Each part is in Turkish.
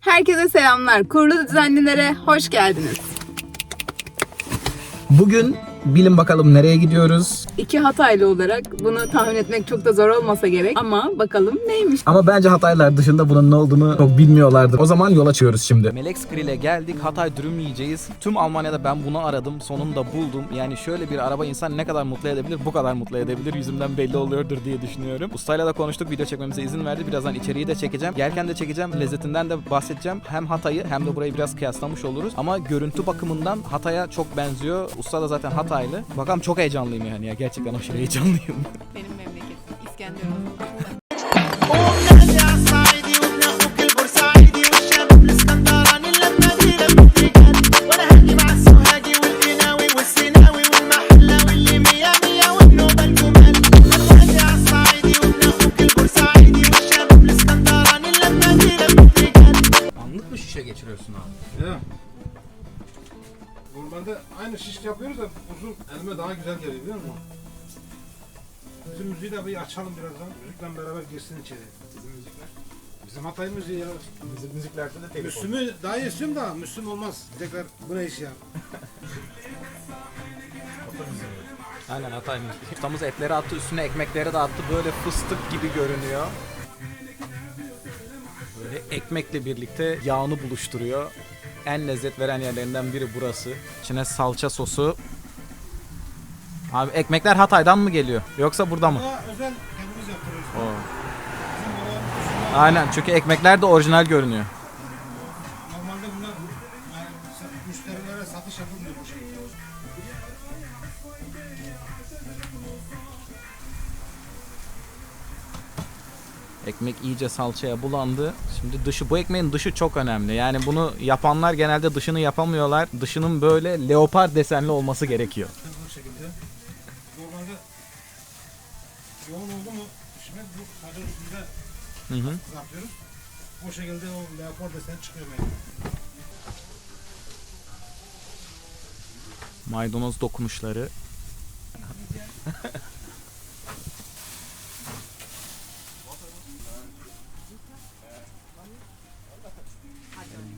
Herkese selamlar. Kurulu düzenlilere hoş geldiniz. Bugün bilin bakalım nereye gidiyoruz. İki Hataylı olarak bunu tahmin etmek çok da zor olmasa gerek ama bakalım neymiş. Ama bence Hataylar dışında bunun ne olduğunu çok bilmiyorlardır. O zaman yol açıyoruz şimdi. Melex Grill'e geldik. Hatay dürüm yiyeceğiz. Tüm Almanya'da ben bunu aradım. Sonunda buldum. Yani şöyle bir araba insan ne kadar mutlu edebilir? Bu kadar mutlu edebilir. Yüzümden belli oluyordur diye düşünüyorum. Ustayla da konuştuk. Video çekmemize izin verdi. Birazdan içeriği de çekeceğim. Gelken de çekeceğim. Lezzetinden de bahsedeceğim. Hem Hatay'ı hem de burayı biraz kıyaslamış oluruz. Ama görüntü bakımından Hatay'a çok benziyor. Usta da zaten Hataylı. Bakalım çok heyecanlıyım yani ya. Gerçekten aşırı heyecanlıyım. Benim memleketim İskenderun. Aynı şiş yapıyoruz da uzun elime daha güzel geliyor biliyor musun? Bizim müziği de bir açalım birazdan. Müzikle beraber girsin içeri. Bizim müzikler? Bizim Hatay müziği ya. Bizim müziklerde de Müslüm'ü daha iyi istiyorum da Müslüm olmaz. Diyecekler bu ne iş ya? Aynen Hatay müziği. Ustamız etleri attı üstüne ekmekleri de attı. Böyle fıstık gibi görünüyor. Böyle ekmekle birlikte yağını buluşturuyor. En lezzet veren yerlerinden biri burası. İçine salça sosu. Abi ekmekler Hatay'dan mı geliyor? Yoksa burada mı? Özel kendimiz yapıyoruz. Oo. Aynen çünkü ekmekler de orijinal görünüyor. Ekmek iyice salçaya bulandı. Şimdi dışı bu ekmeğin dışı çok önemli. Yani bunu yapanlar genelde dışını yapamıyorlar. Dışının böyle leopar desenli olması gerekiyor. bu şekilde. Normalde yoğun oldu mu şimdi bu sadece üstünde Hı hı. yapıyoruz. O şekilde o leopar desen çıkıyor. Maydanoz dokunuşları.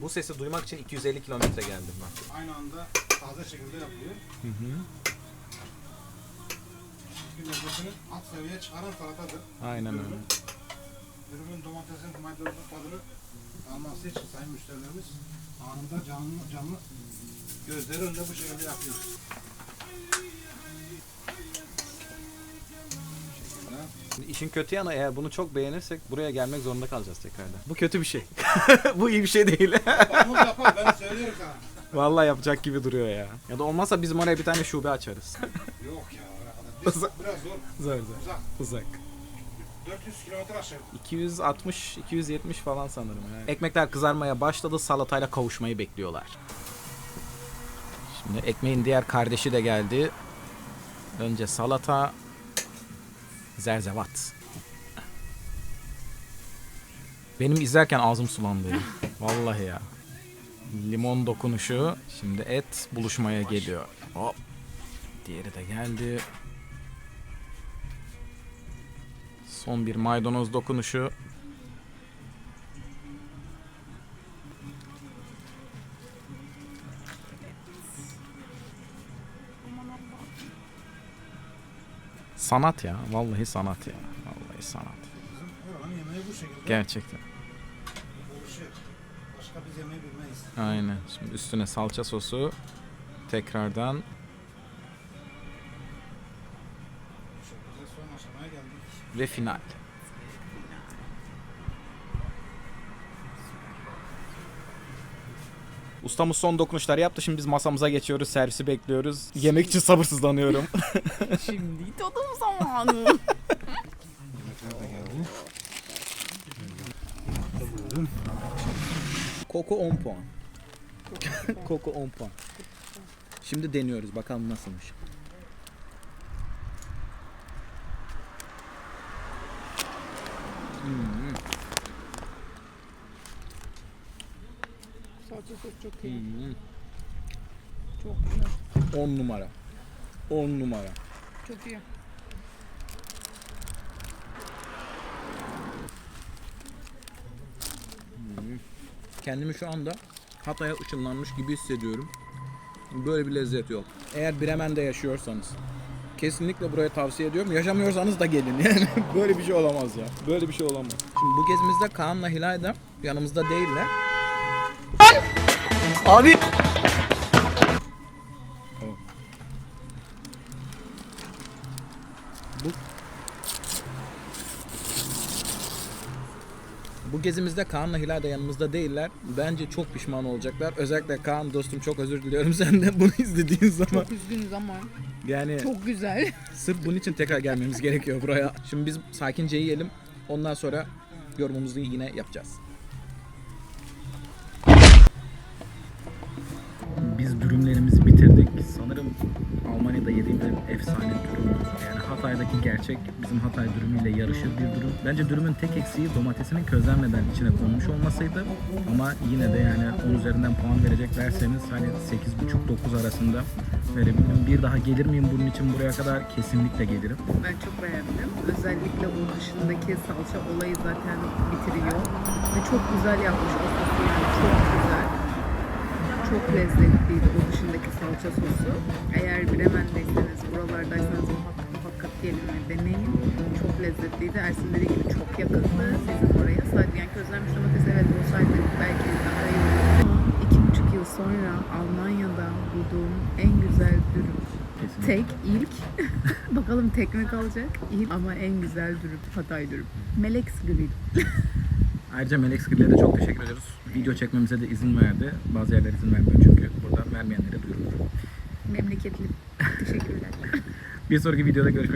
Bu sesi duymak için 250 kilometre geldim ben. Aynı anda taze şekilde yapılıyor. Hı hı. Çünkü lezzetini alt seviyeye çıkaran salatadır. Aynen öyle. Ürünün domatesin maydanozun tadını alması için sayın müşterilerimiz anında canlı canlı gözleri önünde bu şekilde yapıyoruz. Şimdi İşin kötü yanı eğer bunu çok beğenirsek buraya gelmek zorunda kalacağız tekrardan. Bu kötü bir şey. Bu iyi bir şey değil. Babamız yapar ben söylüyorum sana. Vallahi yapacak gibi duruyor ya. Ya da olmazsa bizim oraya bir tane şube açarız. Yok ya oraya kadar. Biz- Biraz zor. zor zor. Uzak. Uzak. 400 kilometre aşağı. 260 270 falan sanırım yani. Ekmekler kızarmaya başladı. Salatayla kavuşmayı bekliyorlar. Şimdi ekmeğin diğer kardeşi de geldi. Önce salata zerzevat. Benim izlerken ağzım sulandı ya. Vallahi ya. Limon dokunuşu. Şimdi et buluşmaya geliyor. Hop. Diğeri de geldi. Son bir maydanoz dokunuşu. Sanat ya. Vallahi sanat ya. Vallahi sanat. Gerçekten. Aynen. Şimdi üstüne salça sosu. Tekrardan ve final. Ustamız son dokunuşları yaptı. Şimdi biz masamıza geçiyoruz. Servisi bekliyoruz. Yemek için sabırsızlanıyorum. Şimdi tadım zamanı. Koku 10 puan. Koku 10 puan. Şimdi deniyoruz. Bakalım nasılmış. Hmm. Salça sos çok iyi. Hmm. Çok güzel. 10 numara. 10 numara. Çok iyi. Kendimi şu anda Hatay'a ışınlanmış gibi hissediyorum. Böyle bir lezzet yok. Eğer Bremen'de yaşıyorsanız kesinlikle buraya tavsiye ediyorum. Yaşamıyorsanız da gelin yani. Böyle bir şey olamaz ya. Böyle bir şey olamaz. Şimdi bu gezimizde Kaan'la Hilal de yanımızda değiller. Abi Bu gezimizde Kaan'la Hilal de yanımızda değiller. Bence çok pişman olacaklar. Özellikle Kaan dostum çok özür diliyorum senden bunu izlediğin zaman. Çok üzgünüz ama Yani çok güzel. sırf bunun için tekrar gelmemiz gerekiyor buraya. Şimdi biz sakince yiyelim. Ondan sonra yorumumuzu yine yapacağız. Almanya'da yediğimiz efsane dürüm. Yani Hatay'daki gerçek bizim Hatay dürümüyle yarışır bir dürüm. Bence dürümün tek eksiği domatesinin közlenmeden içine konmuş olmasıydı. Ama yine de yani 10 üzerinden puan verecek derseniz hani 8,5-9 arasında verebilirim. Bir daha gelir miyim bunun için buraya kadar? Kesinlikle gelirim. Ben çok beğendim. Özellikle o dışındaki salça olayı zaten bitiriyor. Ve çok güzel yapmış o yani çok güzel. Çok lezzetliydi o dışındaki salça sosu. Eğer Bremen'deyseniz, buralardaysanız muhakkak, muhakkak gelin ve deneyin. Çok lezzetliydi. Ersin dediği gibi çok yakındı sizin oraya. Sadece yani közlenmiş domates evet olsaydı belki daha iyi olurdu. Ama iki buçuk yıl sonra Almanya'da bulduğum en güzel dürüm. Tek, ilk. Bakalım tek mi kalacak? İlk ama en güzel dürüm. Hatay dürüm. Melek Grill. Ayrıca Melek Skill'e de çok teşekkür ediyoruz. Video çekmemize de izin verdi. Bazı yerler izin vermiyor çünkü. Burada vermeyenlere duyurulur. Memleketli. Teşekkürler. Bir sonraki videoda görüşmek